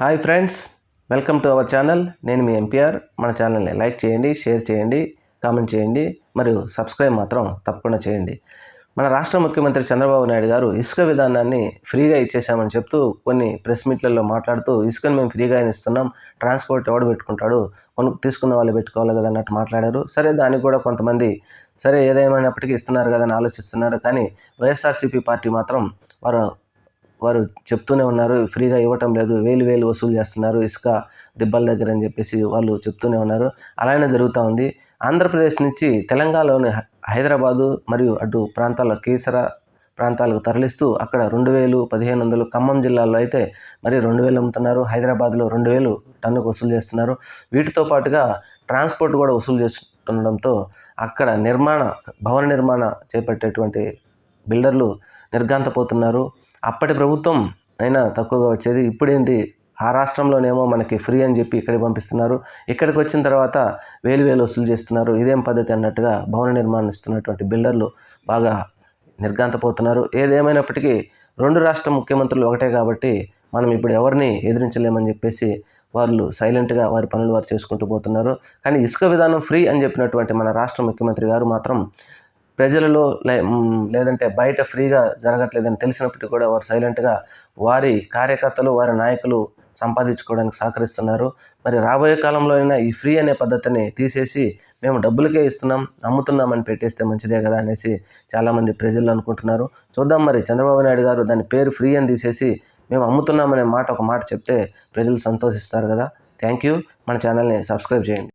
Hi friends welcome to our channel. నేను మీ MPR మన ఛానల్ని లైక్ చేయండి షేర్ చేయండి కామెంట్ చేయండి మరియు సబ్స్క్రైబ్ మాత్రం తప్పకుండా చేయండి. మన రాష్ట్ర ముఖ్యమంత్రి చంద్రబాబు నాయుడు గారు ఇసుక విధానాన్ని ఫ్రీగా ఇచ్చేసామని చెప్తూ కొన్ని ప్రెస్ మీట్లలో మాట్లాడుతూ ఇసుకను మేము ఫ్రీగా ఇస్తున్నాం ట్రాన్స్పోర్ట్ ఎవడు పెట్టుకుంటాడు కొను తీసుకున్న వాళ్ళు పెట్టుకోవాలి కదా అన్నట్టు మాట్లాడారు. సరే దానికి కూడా కొంతమంది సరే ఏదేమైనప్పటికీ ఇస్తున్నారు కదా అని ఆలోచిస్తున్నారు. కానీ వైఎస్ఆర్సీపీ పార్టీ మాత్రం వారు వారు చెప్తూనే ఉన్నారు. ఫ్రీగా ఇవ్వటం లేదు. వేలు వేలు వసూలు చేస్తున్నారు. ఇసుక దిబ్బల దగ్గర అని చెప్పేసి వాళ్ళు చెప్తూనే ఉన్నారు. అలానే జరుగుతూ ఉంది. ఆంధ్రప్రదేశ్ నుంచి తెలంగాణలోని హైదరాబాదు మరియు అటు ప్రాంతాల కేసర ప్రాంతాలకు తరలిస్తూ అక్కడ రెండు వేలు పదిహేను వందలు ఖమ్మం జిల్లాలో అయితే మరి రెండు వేలు అమ్ముతున్నారు. హైదరాబాద్లో రెండు వేలు టన్నుకు వసూలు చేస్తున్నారు. వీటితో పాటుగా ట్రాన్స్పోర్ట్ కూడా వసూలు చేస్తుండడంతో అక్కడ నిర్మాణ భవన నిర్మాణ చేపట్టేటువంటి బిల్డర్లు నిర్గాంతపోతున్నారు అప్పటి ప్రభుత్వం అయినా తక్కువగా వచ్చేది. ఇప్పుడేంటి? ఆ రాష్ట్రంలోనేమో మనకి ఫ్రీ అని చెప్పి ఇక్కడికి పంపిస్తున్నారు. ఇక్కడికి వచ్చిన తర్వాత వేలు వేలు వసూలు చేస్తున్నారు. ఇదేం పద్ధతి అన్నట్టుగా భవన నిర్మాణం ఇస్తున్నటువంటి బిల్డర్లు బాగా నిర్గాంతపోతున్నారు ఏదేమైనప్పటికీ రెండు రాష్ట్ర ముఖ్యమంత్రులు ఒకటే కాబట్టి మనం ఇప్పుడు ఎవరిని ఎదిరించలేమని చెప్పేసి వాళ్ళు సైలెంట్గా వారి పనులు వారు చేసుకుంటూ పోతున్నారు. కానీ ఇసుక విధానం ఫ్రీ అని చెప్పినటువంటి మన రాష్ట్ర ముఖ్యమంత్రి గారు మాత్రం ప్రజలలో లే లేదంటే బయట ఫ్రీగా జరగట్లేదని తెలిసినప్పటికీ కూడా వారు సైలెంట్గా వారి కార్యకర్తలు వారి నాయకులు సంపాదించుకోవడానికి సహకరిస్తున్నారు. మరి రాబోయే కాలంలో అయినా ఈ ఫ్రీ అనే పద్ధతిని తీసేసి మేము డబ్బులకే ఇస్తున్నాం అమ్ముతున్నామని పెట్టేస్తే మంచిదే కదా అనేసి చాలామంది ప్రజలు అనుకుంటున్నారు. చూద్దాం మరి చంద్రబాబు నాయుడు గారు దాని పేరు ఫ్రీ అని తీసేసి మేము అమ్ముతున్నామనే మాట ఒక మాట చెప్తే ప్రజలు సంతోషిస్తారు కదా. Thank you. మన ఛానల్ని సబ్స్క్రైబ్ చేయండి.